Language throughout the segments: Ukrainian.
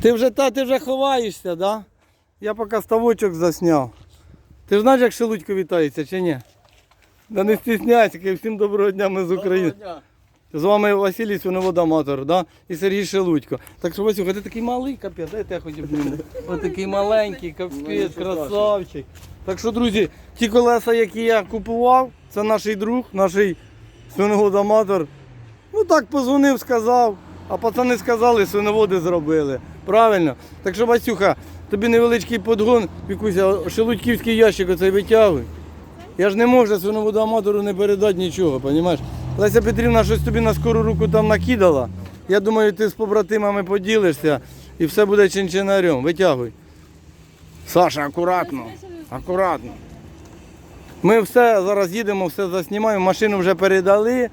Ти вже та, ти вже ховаєшся, да? Я поки ставочок засняв. Ти ж знаєш, як Шелудько вітається чи ні? Да не стісняйся, всім доброго дня, ми з України. З вами Василій Свиноводоматор, да? і Сергій Шелудько. Так що, Васюха, ти такий малий капець, дайте я хотів блін. Ось такий маленький, капець, красавчик. Так що, друзі, ті колеса, які я купував, це наш друг, наш свиноводоматор. Ну так позвонив, сказав, а пацани сказали, свиноводи зробили. Правильно? Так що, Васюха, тобі невеличкий подгон, Вікуся, шелудьківський ящик оцей витягуй. Я ж не можу свиноводоаматору не передати нічого, розумієш? Леся Петрівна щось тобі на скору руку там накидала. Я думаю, ти з побратимами поділишся і все буде чинчинарем. Витягуй. Саша, акуратно. Акуратно. Ми все зараз їдемо, все заснімаємо, машину вже передали.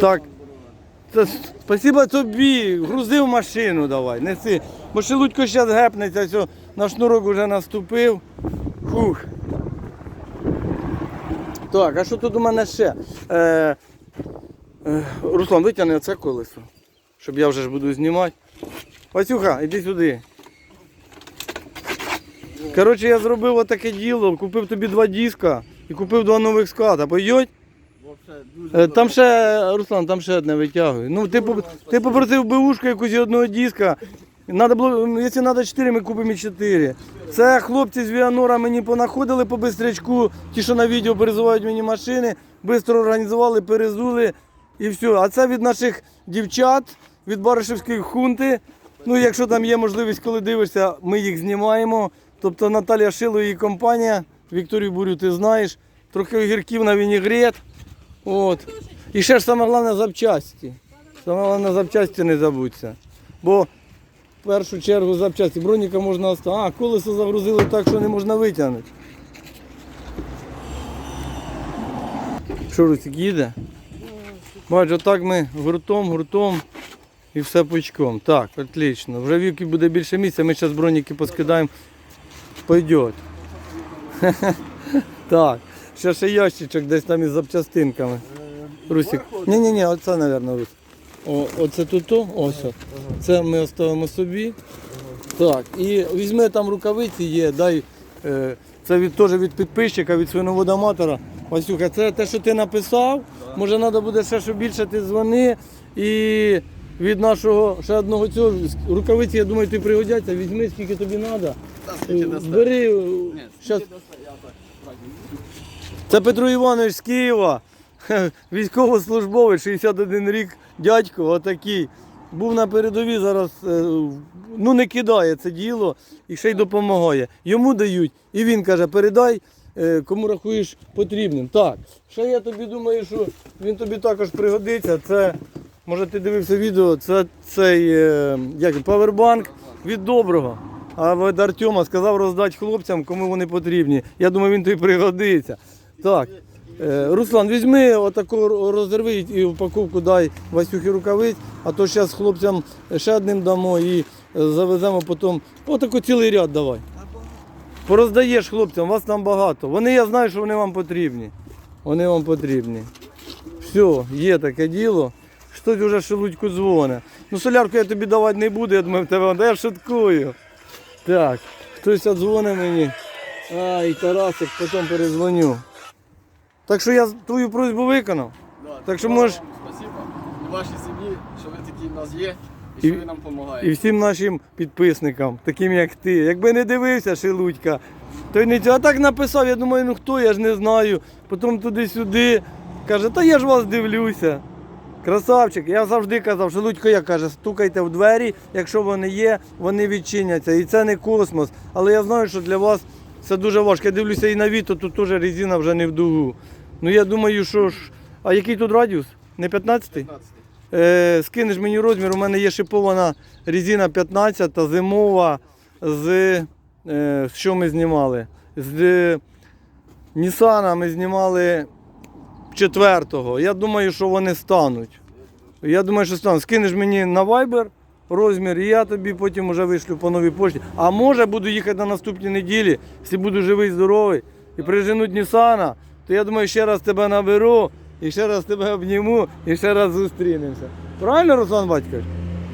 Так. Це, спасибо тобі, грузи в машину давай, неси. Бо Шелудько зараз гепнеться, все, на шнурок вже наступив. Фух. Так, а що тут у мене ще? Е, е, Руслан, витягни оце колесо, щоб я вже ж буду знімати. Васюха, іди сюди. Коротше, я зробив отаке діло, купив тобі два диска і купив два нових ската. Пойдеть? Е, Там ще, Руслан, там ще одне витягуй. Ну, ти, поп- ти попросив бушку якусь одного диска. Надо було, якщо треба 4, ми купимо і 4. Це хлопці з Віанора мені понаходили по бистрячку, ті, що на відео перезувають мені машини, швидко організували, перезули і все. А це від наших дівчат, від Баришевської хунти. Ну, якщо там є можливість, коли дивишся, ми їх знімаємо. Тобто Наталія Шило і компанія, Вікторію Бурю, ти знаєш, трохи огірків на вінігрет. От. І ще ж саме головне запчасті. Саме головне запчасті не забудься. Бо в першу чергу запчасті. Броніка можна оставити. А, колесо загрузили так, що не можна витягнути. Що Русик їде? Бачу, так ми гуртом, гуртом і все пучком. Так, отлично. Вже вівки буде більше місця, ми зараз броніки поскидаємо. Пойдет. Так, ще ще ящичок десь там із запчастинками. Русик. Ні, ні, ні, оце, мабуть, Рус. О, оце тут, то, ось. Це ми оставимо собі. Так, і візьми там рукавиці є, дай. Е, це від, теж від підписчика, від свиноводоматора. Васюха, це те, що ти написав. Може треба буде ще що більше ти дзвони. І від нашого ще одного цього рукавиці, я думаю, ти пригодяться. Візьми, скільки тобі треба. Бери. е, Щас. Це Петро Іванович з Києва, військовослужбовець, 61 рік, дядько, отакий. Був на передовій зараз, е, ну не кидає це діло і ще й допомагає. Йому дають, і він каже, передай, е, кому рахуєш потрібним. Так, ще я тобі думаю, що він тобі також пригодиться. Це, може ти дивився відео, це цей е, як, павербанк від доброго. А від Артема сказав роздати хлопцям, кому вони потрібні. Я думаю, він тобі пригодиться. Так. Е, Руслан, візьми отаку розірви і упаковку дай Васюхі рукавиць, а то зараз хлопцям ще одним дамо і е, завеземо потім. Отаку цілий ряд давай. Пороздаєш хлопцям, вас там багато. Вони, я знаю, що вони вам потрібні. Вони вам потрібні. Все, є таке діло. Хтось вже шелудьку дзвоне. Ну, солярку я тобі давати не буду, я думаю, в тебе, я шуткую. Так, хтось дзвонить мені. Ай, Тарасик, потім перезвоню. Так що я твою просьбу виконав. Да, Так що можеш- Спасибо вашій сім'ї, що ви такі в нас є І- і, що ви нам допомагаєте. І всім нашим підписникам, таким як ти. Якби не дивився, Шелудька, то й не цього. А так написав, я думаю, ну хто, я ж не знаю. Потім туди-сюди. Каже, та я ж вас дивлюся. Красавчик, я завжди казав, Шелудько, я каже, стукайте в двері, якщо вони є, вони відчиняться. І це не космос. Але я знаю, що для вас це дуже важко. Я дивлюся і на віто, тут теж резина вже не в дугу. Ну я думаю, що ж. А який тут радіус? Не 15-й? 15. Е, скинеш мені розмір, у мене є шипована резина 15 зимова з е, що ми знімали? З Нісана ми знімали 4-го. Я думаю, що вони стануть. Я думаю, що стануть. Скинеш мені на Viber розмір, і я тобі потім вже вишлю по новій пошті. А може буду їхати на наступній неділі, якщо буду живий, здоровий, і приженуть Нісана, то я думаю, ще раз тебе наберу, і ще раз тебе обніму, і ще раз зустрінемося. Правильно, Руслан Батькович?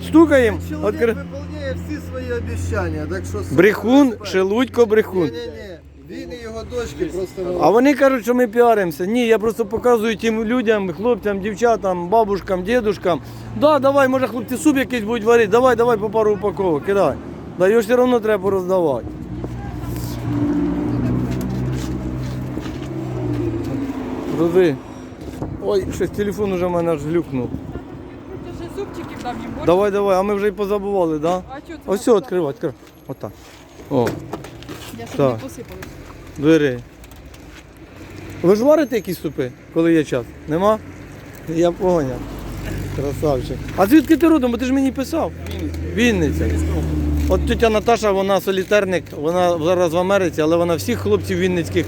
Стукаємо, відкри... выполняет виконує всі свої обіцяння, так що... Брехун. Шелудько брехун. Ні-ні-ні, він і його дочки просто... А вони кажуть, що ми піаримося. Ні, я просто показую тим людям, хлопцям, дівчатам, бабушкам, дідушкам. Да, давай, може хлопці суп якийсь будуть варити, давай, давай по пару упаковок, кидай. Да його все одно треба роздавати. Рози. Ой, щось телефон уже в мене аж глюкнув. Ти ще супчиків дам їм борщ. Давай, давай, а ми вже й позабували, да? А чого це? Ось все, відкривай, відкривай. Отак. О, Я щоб Так. не посипалось. двері. Ви ж варите якісь супи, коли є час? Нема? Я поняв. Красавчик. А звідки ти родом? Бо ти ж мені писав. Вінниця. От тетя Наташа, вона солітерник, вона зараз в Америці, але вона всіх хлопців вінницьких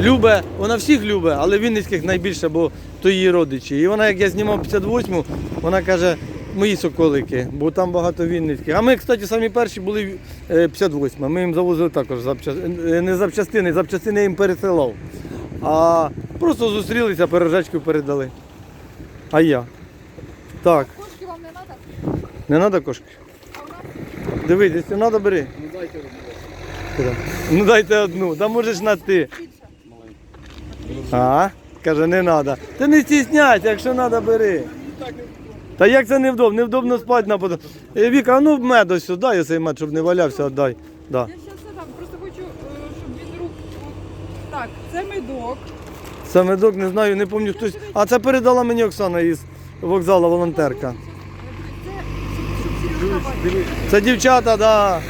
любить, вона всіх любить, але вінницьких найбільше, бо то її родичі. І вона, як я знімав 58-му, вона каже, мої соколики, бо там багато вінницьких. А ми, кстати, самі перші були е, 58 Ми їм завозили також запча- е, не запчастини, запчастини я їм пересилав. А просто зустрілися, пирожечків передали. А я. Так, Кошки вам не треба? не треба кошки. Дивись, якщо треба, бери. Ну дайте. Куди? Ну дайте одну, да можеш на ти. А? Каже, не треба. Ти не стісняйся, якщо треба, бери. Та як це невдобно? Невдобно спати на потом. Е, Віка, а ну мед ось сюди, дай цей мед, щоб не валявся, віддай. Да. Я зараз все дам. Просто хочу, е, щоб він рук. Так, це медок. Це медок, не знаю, не пам'ятаю хтось. А це передала мені Оксана із вокзалу волонтерка. Це щоб Сережка бачив. Це дівчата, да.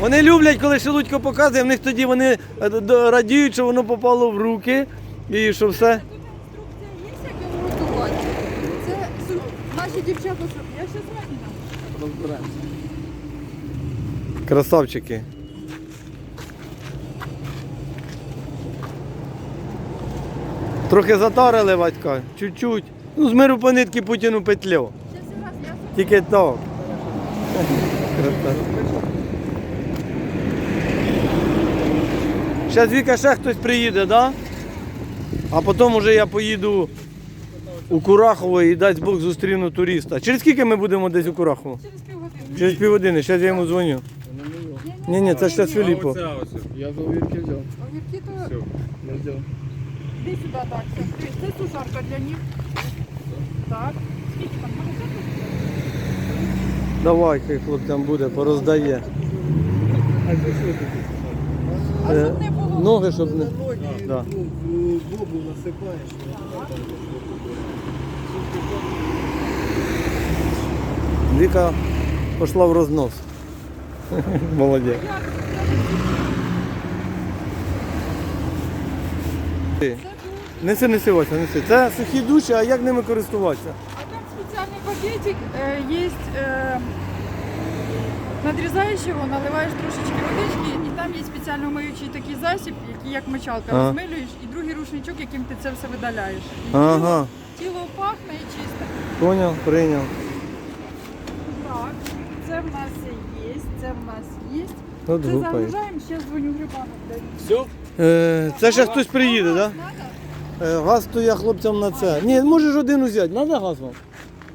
Вони люблять, коли шелудько показує, в них тоді вони е, д- радіють, що воно попало в руки і що все. Тут інструкція є, як його готувати. Це наші дівчата. Я ще зрані дам. Розберемося. Красавчики. Трохи затарили батька, чуть-чуть. Ну, з миру по нитки Путіну петлю. Ще раз, я Тільки так. Красавчик. Зараз Віка ще хтось приїде, да? А потім уже я поїду у Курахово і дасть Бог зустріну туриста. Через скільки ми будемо десь у Курахово? через півгодини. Через півгодини, зараз я йому дзвоню. Ні, ні, це ще з Філіппо. Я за огірки взяв. Огірки то Не взяв. Іди сюди, так. Це, це сушарка для них. Так. Скільки там? Давай, хай хлопцям буде, пороздає. А Е, щоб не було. Ноги, щоб не. Да в в бобу насипаєш. вона там Віка пішла в рознос. Молодець. Ти. Неси, неси, Вася, неси. Це сухі душі, а як ними користуватися? А там специальный пакетик э, есть. Э, надрізаєш його, наливаєш трошечки водички, і там є спеціально миючий такий засіб, який як мочалка Ага. розмилюєш, і другий рушничок, яким ти це все видаляєш. І Ага, тіло, тіло пахне і чисте. поняв, прийняв. Так, це в нас є, це в нас є. От Це загружаємо, ще дзвоню грибами. Все? Е, це ще хтось приїде, так? Да? Е, Газ то я хлопцям на це. Ні, можеш один узяти. Надо газ вам?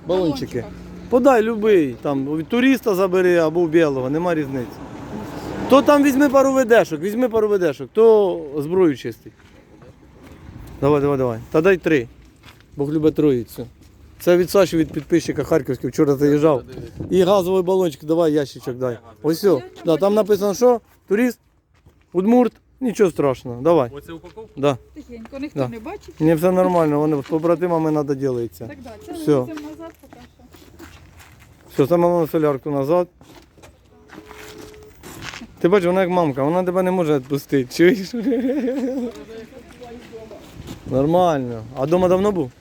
Балончики. Подай любий, там від туриста забери або у білого, нема різниці. То там візьми пару ведешок, візьми пару ведешок, то зброю чистить. Давай, давай, давай. Та дай три. Бог любить троїцю. Це від Саші, від підписчика Харківського, вчора заїжджав. І газовий балончик, давай ящичок дай. Ось все. Да, там написано, що? Турист? Удмурт? Нічого страшного. Давай. Оце упаковка? Да. Тихенько, ніхто Да. не бачить. Мені все нормально, вони з побратимами треба ділитися. Так, да, це назад. Все, на солярку назад. Ти бачиш, вона як мамка, вона тебе не може відпустити. Чуєш? Нормально. А вдома давно був?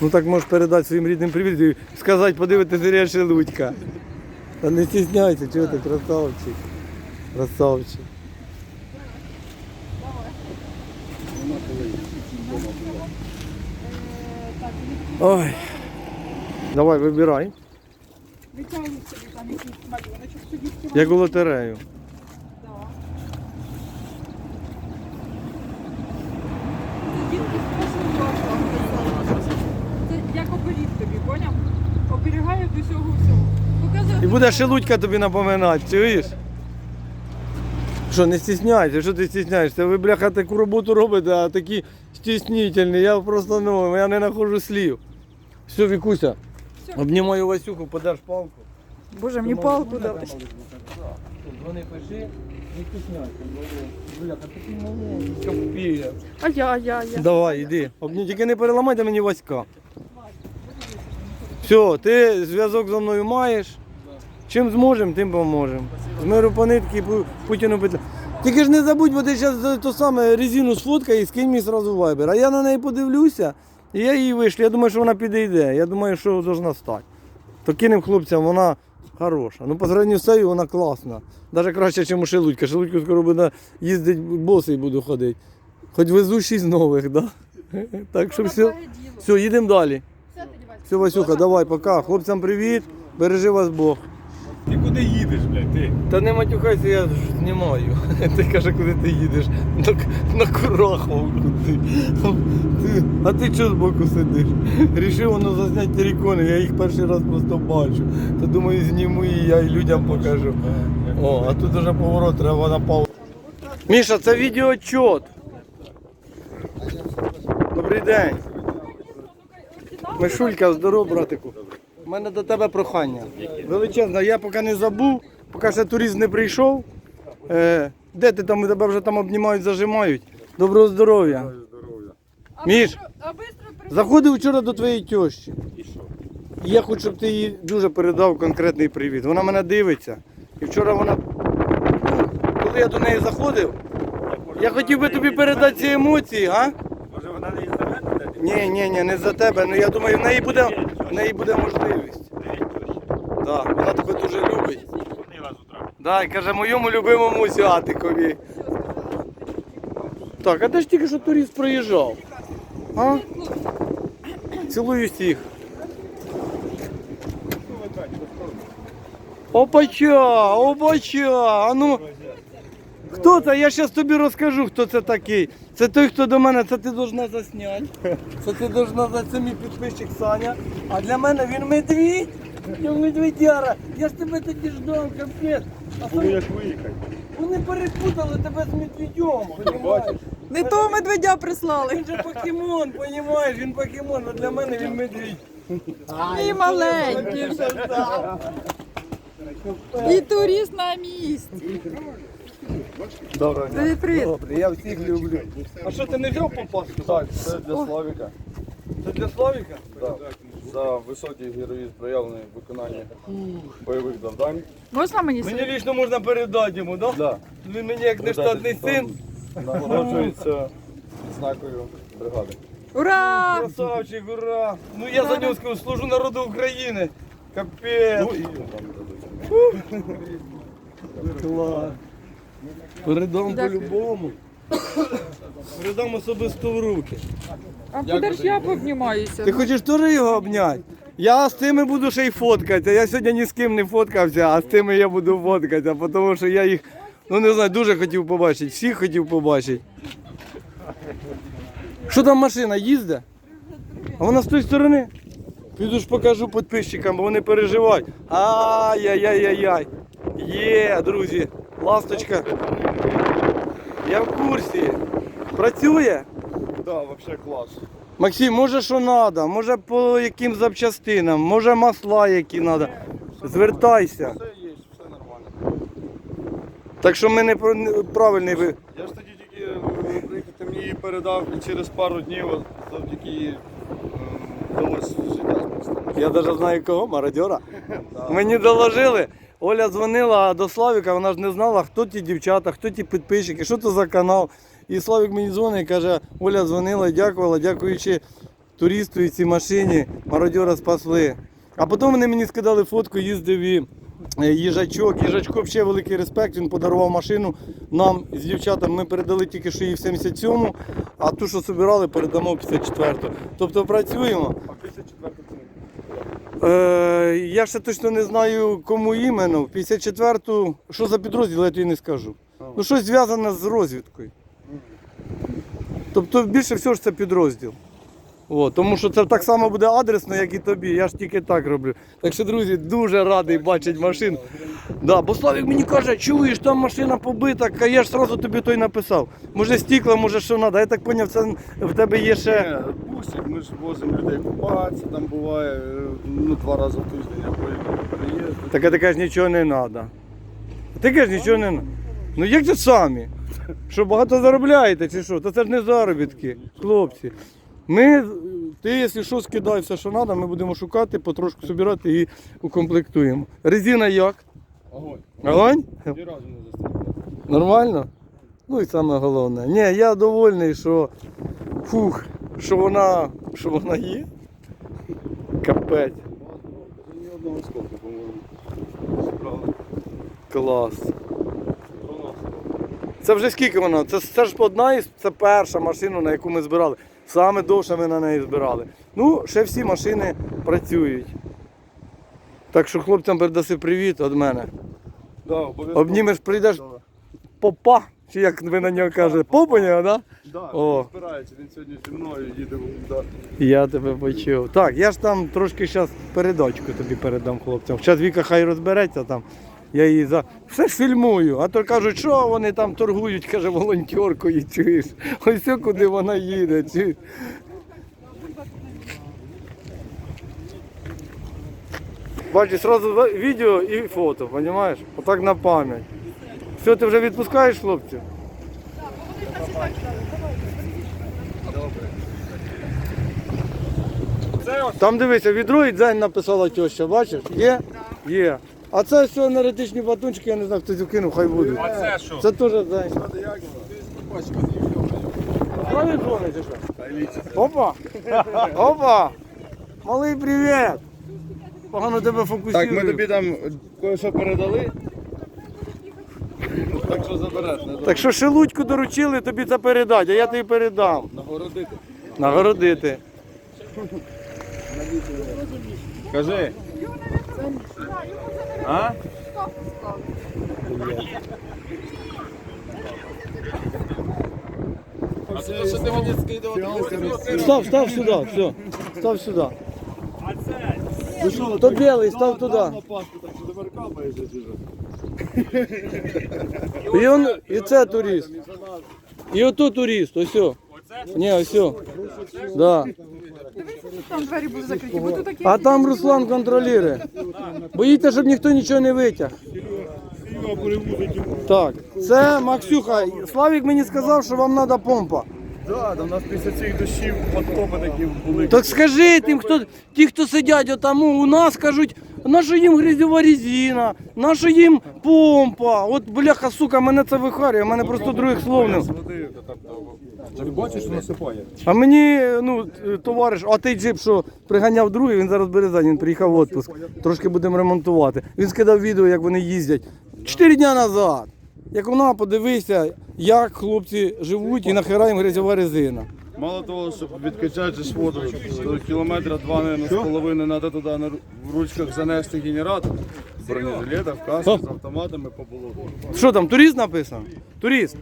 Ну так можеш передати своїм рідним привіт і сказати, подивитися серія Шелудька. Та не стісняйся, чого ти красавчик. Красавчик. Ой. Давай, вибирай. витягують собі там якийсь малюночок собі. Як у лотерею. Да. Це дітки з першого класу. Це як оберіг тобі, поняв? Оберігає від усього всього. Показує І буде шелудька тобі напоминати, чуєш? Що, не стісняйся, що ти стісняєшся? Ви, бляха, таку роботу робите, а такі стіснительні. Я просто ну, я не знаходжу слів. Все, Вікуся, обнімаю Васюху, подаш палку. Боже, мені палку дали. Дзвони пиши, не стісняйся. Такий маленький. А я, а я, я. Давай, іди. Обні... Тільки не переламайте мені Васька. Все, ти зв'язок зі мною маєш. Чим зможемо, тим поможемо. З миру по нитки Путіну пита. Тільки ж не забудь, бо ти зараз то саме резину сфоткай і скинь мені зразу вайбер. А я на неї подивлюся, і я її вишлю. Я думаю, що вона підійде. Я думаю, що повинна стати. То кинем хлопцям, вона хороша. Ну, по зрівнянню з цією вона класна. Навіть краще, ніж у Шелудька. Шелудьку скоро буде їздити босий буду ходити. Хоч везу шість нових, да? Так що все. Все, їдемо далі. Все, Васюха, давай, пока. Хлопцям привіт. Бережи вас Бог. Ти куди їдеш, блядь, ти? Та не матюхайся, я ж знімаю. Ти каже, куди ти їдеш? На, на Курахов куди. Ти, а ти чого збоку сидиш? Рішив воно засняти терикони, я їх перший раз просто бачу. То думаю, зніму і я і людям покажу. О, а тут уже поворот, треба на паузу. Міша, це відеоотчет. Добрий день. Мишулька, здоров, братику. У мене до тебе прохання. Величезне, я поки не забув, поки ще турист не прийшов. Е, де ти там, тебе вже там обнімають, зажимають. Доброго здоров'я. Міш, А быстро при... заходив вчора до твоєї тещі. І я хочу, щоб ти їй дуже передав конкретний привіт. Вона мене дивиться. І вчора вона, коли я до неї заходив, я хотів би тобі передати ці емоції, а? Може вона не із мене? Ні, ні, ні, не за тебе. Ну я думаю, в неї буде, в неї буде можливість. Да, вона тебе дуже любить. Да, каже, моєму любимому зятикові. Так, а де ж тільки що турист проїжджав? А? Цілую всіх. Опача, опача, а ну. Хто це? Я зараз тобі розкажу, хто це такий. Це той, хто до мене, це ти должна засняти. Це ти должна за це мій підписчик Саня. А для мене він медвідь. Я медведяра. Я ж тебе тоді ждав, капець. А Саня, як виїхати? вони перепутали тебе з медведем, понімаєш? Не того медведя прислали. Він же покемон, понімаєш? Він покемон, а для мене він медвідь. Мій маленький. І турист на місці. Доброго Привіт, привіт. Добре, я всіх люблю. А що ти не взяв попаску? Так, це для Славіка. Це для Славіка? Да. За високий героїзм проявлений в виконанні бойових завдань. Можна мені Мені лічно можна передати йому, так? Да. Він мені як нештатний син. Нагороджується знакою бригади. Ура! Красавчик, ура! Ну я за нього скажу, служу народу України. Капець. Ну і там дадуть. Клас. Передам по-любому. Передам особисто в руки. А подержи, я пообнімаюся. Ти хочеш теж його обняти? Я з тими буду ще й фоткатися. Я сьогодні ні з ким не фоткався, а з тими я буду фоткатися, тому що я їх, ну не знаю, дуже хотів побачити. Всіх хотів побачити. Що там машина їздить? А вона з тої сторони. Піду ж покажу підписчикам, бо вони переживають. Ай-яй-яй-яй-яй. Є, друзі, ласточка. Я в курсі. Працює? Да, взагалі клас. Максим, може що треба, може по яким запчастинам, може масла які треба. Звертайся. Все є, все нормально. Так що ми не правильний ви. Я ж тоді тільки е, приїхати мені її передав і через пару днів завдяки їй ем, вдалося життя. Я навіть знаю кого, мародьора. Мені доложили. Оля дзвонила до Славіка, вона ж не знала, хто ті дівчата, хто ті підписчики, що це за канал. І Славік мені дзвонить і каже, Оля дзвонила, дякувала, дякуючи туристу і цій машині, мародьора спасли. А потім вони мені скидали фотку, їздив і е, їжачок. Їжачку ще великий респект, він подарував машину нам з дівчатами. Ми передали тільки що її в 77-му, а ту, що збирали, передамо в 54-ту. Тобто працюємо. А 54 це Е, я ще точно не знаю, кому іменно. В 54-ту, що за підрозділ, я тобі не скажу. Ну, щось зв'язане з розвідкою. Тобто більше всього ж це підрозділ. О, тому що це так само буде адресно, як і тобі. Я ж тільки так роблю. Так що, друзі, дуже радий бачити машину. Да, бо Славік мені каже, чуєш, там машина побита, а я ж одразу тобі той написав. Може стікла, може що треба. Я так зрозумів, це в тебе є ще. Бусик, ми ж возимо людей купатися, там буває е, ну, два рази в тиждень або переїзд. Так а ти кажеш, нічого не треба. Ти кажеш, нічого не треба. Ну як це самі? Що багато заробляєте чи що? Та це ж не заробітки, хлопці. Ми, ти, якщо що, скидай все, що треба, ми будемо шукати, потрошку збирати і укомплектуємо. Резина як? Огонь. Огонь? Ні разу не застріли. Нормально? Ну і саме головне. Ні, я довольний, що фух, що вона, що вона є. Капець. Ні одного сколку, по-моєму. Клас. Це вже скільки вона? Це, це ж одна із це перша машина, на яку ми збирали. Саме довше ми на неї збирали. Ну, ще всі машини працюють. Так що хлопцям передаси привіт від мене. Да, обов'язково. Обнімеш, прийдеш попа, чи як ви на нього кажете, попаня, да? Да, О. він збирається, він сьогодні зі мною їде. Да. Я тебе почув. Так, я ж там трошки зараз передачку тобі передам хлопцям. Зараз Віка хай розбереться там. Я її за все ж фільмую. А то кажуть, що вони там торгують, каже, волонтеркою, чуєш. Ось куди вона їде. Чуєш. Бачиш, одразу відео і фото, розумієш? Отак на пам'ять. Все, ти вже відпускаєш хлопців? Ось Там дивися, відро і дзень написала теща, бачиш? Є? Є. А це все енергетичні батончики, я не знаю, хтось кинув, хай будуть. а це що? Це теж дзень. Правильно дзвонить, чи що? Опа! Опа! Малий привіт! Погано тебе фокусують. Так, ми тобі там кое-що передали. Так що забереш, не Так що шелудьку доручили тобі це передати, а я тобі передам. нагородити. Нагородити. Кажи. А? А це що ти мені скидував? Став, став сюди, все. Став сюди. А це? То білий, став туди. Паску, так що тепер капаєш, чи що? І, он, і це турист. І ото турист, ось. о. Ні, ось. о. Да. Там двері були закриті, бо тут такі. А там Руслан контролює. Боїться, щоб ніхто нічого не витяг. Так, це Максюха. Славік мені сказав, що вам треба помпа. Да, там у нас після цих дощів потопи такі були. Так скажи тим, хто ті, хто сидять отаму, у нас кажуть, наша їм грязьова резина, наша їм помпа. От бляха, сука, мене це вихарює, мене просто других слов не. Бачиш, насипає? А мені, ну, товариш, а той джип, що приганяв другий, він зараз в Березані, він приїхав в відпуск. Трошки будемо ремонтувати. Він скидав відео, як вони їздять. Чотири дня назад. Як вона, подивися, як хлопці живуть і нахера їм грязьова резина. Мало того, щоб відкачати ж воду, то кілометра два, з половиною треба туди на ручках занести генератор. В бронежилетах, в касках, з автоматами по болоту. Що там, турист написано? Турист.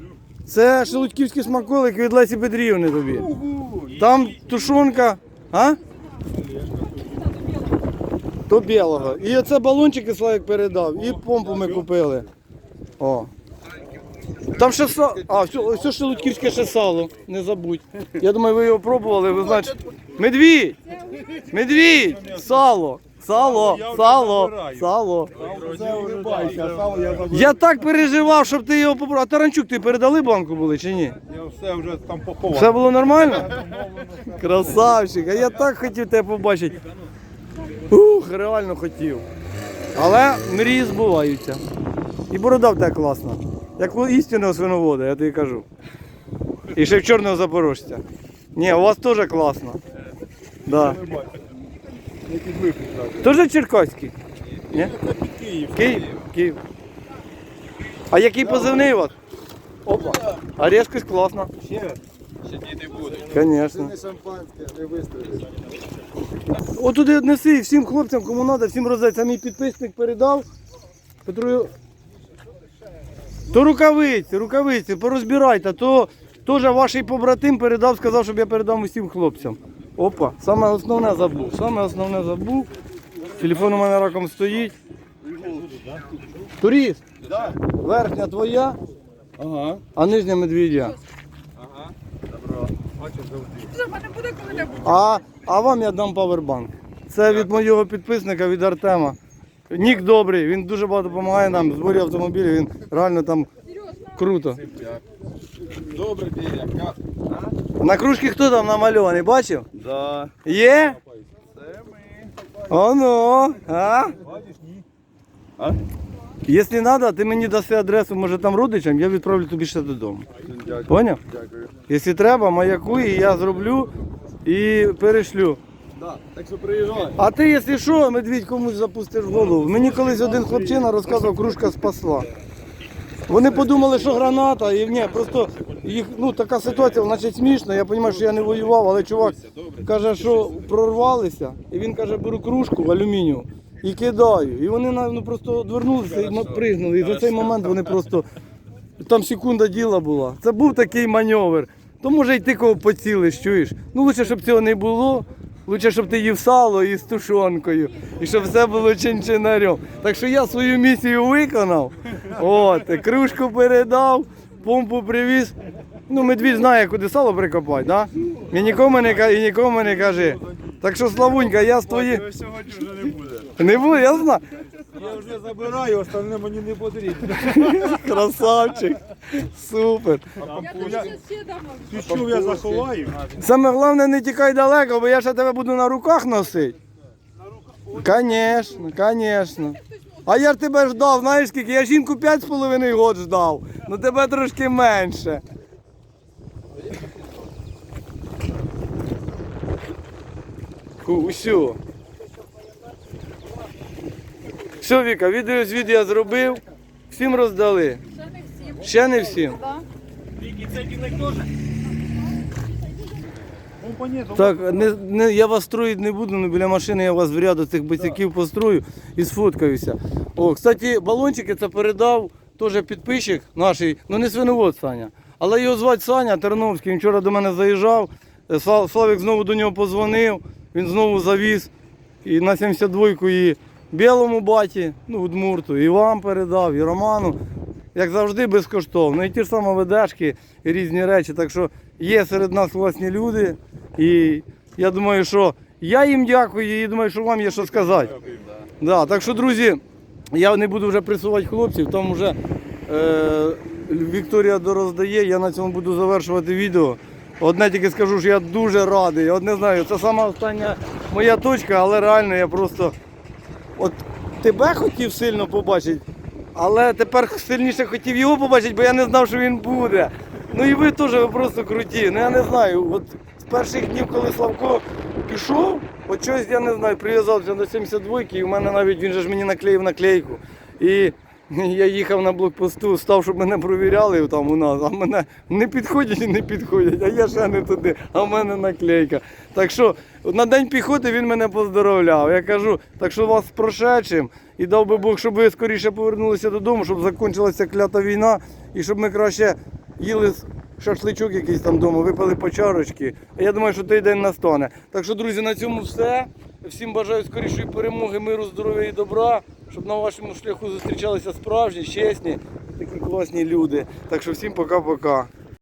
Це шелудьківський смаколик від Лесі Петрівни тобі. Там тушонка. А? До білого. І оце балончики Славік передав, і помпу ми купили. О. Там ще сало. А, все, все шелудьківське ще сало, не забудь. Я думаю, ви його пробували, ви знаєте. Медвідь! Медвідь! Сало! Сало! Сало! Сало! Я так переживав, щоб ти його попробував. А Таранчук ти передали банку були чи ні? Я все вже там поховав. Все було нормально? Красавчик, а я так хотів тебе побачити. Ух, реально хотів. Але мрії збуваються. І борода в тебе класна. Як істинного свиновода, я тобі кажу. І ще в чорного запорожця. Ні, у вас теж класно. Да. Теж черкаський? Ні? Київ. Київ? Київ. А який позивний у вас? Опа. А різкость класна. Ще діти будуть. Звісно. Шампанське, не вистрілить. Отуди віднеси всім хлопцям, кому треба, всім роздати. Це мій підписник передав. Петру. То рукавиці, рукавиці, порозбирайте, то теж ваш побратим передав, сказав, щоб я передав усім хлопцям. Опа, саме основне забув. Саме основне забув. Телефон у мене раком стоїть. Турист, верхня твоя, Ага. а нижня медведя. В мене. А, а вам я дам павербанк. Це від моєго підписника, від Артема. Нік добрий, він дуже багато допомагає нам зборі автомобілів, він реально там круто. Добре, Беря. На кружці хто там намальований, бачив? Да. Є? Це ми. Оно, а? А? Якщо треба, ти мені даси адресу, може там родичам, я відправлю тобі ще додому. Дякую. Поняв? Дякую. Якщо треба, маякуй, і я зроблю і перешлю. Да. Так що приїжджай. А ти, якщо що, медвідь комусь запустиш в голову. Мені колись один хлопчина розказував, кружка спасла. Вони подумали, що граната, і ні, просто їх, ну така ситуація, значить смішно. Я розумію, що я не воював, але чувак каже, що прорвалися, і він каже, беру кружку алюмінію і кидаю. І вони ну, просто відвернулися і пригнули. І за цей момент вони просто там секунда діла була. Це був такий маневр. То може й ти кого поцілиш, чуєш? Ну лучше, щоб цього не було. Лучше, щоб ти їв сало із тушонкою. І щоб все було чинчинарем. Так що я свою місію виконав. От, кружку передав, помпу привіз. Ну, медвідь знає, куди сало прикопати, да? І нікому не, і нікому не кажи. Так що, Славунька, я з твої... Сьогодні вже не буде. Не буде, я знаю. Я вже забираю, остальне мені не потрібно. Красавчик. Супер. Я тобі ще ще дам. Піщу я заховаю. Саме головне не тікай далеко, бо я ще тебе буду на руках носити. Звісно, звісно. А я ж тебе ждав, знаєш скільки? Я жінку 5,5 років ждав, ну тебе трошки менше. Фу, все. Віка, відеозвіт я зробив, всім роздали. Ще не всім. Ще не всім. Да. Так, не, не, я вас строїти не буду, але біля машини я вас в ряду цих босяків построю і сфоткаюся. О, кстати, балончики це передав теж підписчик наш, ну не свиновод Саня, але його звати Саня Терновський, він вчора до мене заїжджав, Е, Славик знову до нього позвонив, він знову завіз і на 72-ку і білому баті, ну, Удмурту, і вам передав, і Роману. Як завжди, безкоштовно. І ті ж самі ведешки, і різні речі. Так що є серед нас класні люди. І я думаю, що я їм дякую і думаю, що вам є що сказати. Да, так що, друзі, я не буду вже пресувати хлопців, там вже е, Вікторія дороздає, я на цьому буду завершувати відео. Одне тільки скажу, що я дуже радий. Одне знаю, це сама остання моя точка, але реально я просто от тебе хотів сильно побачити, але тепер сильніше хотів його побачити, бо я не знав, що він буде. Ну і ви теж ви просто круті. Ну я не знаю. От з перших днів, коли Славко пішов, от щось я не знаю, прив'язався до 72-ки, і в мене навіть він же ж мені наклеїв наклейку. І я їхав на блокпосту, став, щоб мене провіряли там у нас, а мене не підходять і не підходять, а я ще не туди, а в мене наклейка. Так що на день піхоти він мене поздоровляв. Я кажу, так що вас з прошедшим. І дав би Бог, щоб ви скоріше повернулися додому, щоб закінчилася клята війна і щоб ми краще їли шашличок якийсь там вдома, випили по чарочки. Я думаю, що той день настане. Так що, друзі, на цьому все. Всім бажаю скорішої перемоги, миру, здоров'я і добра, щоб на вашому шляху зустрічалися справжні, чесні, такі класні люди. Так що всім пока-пока.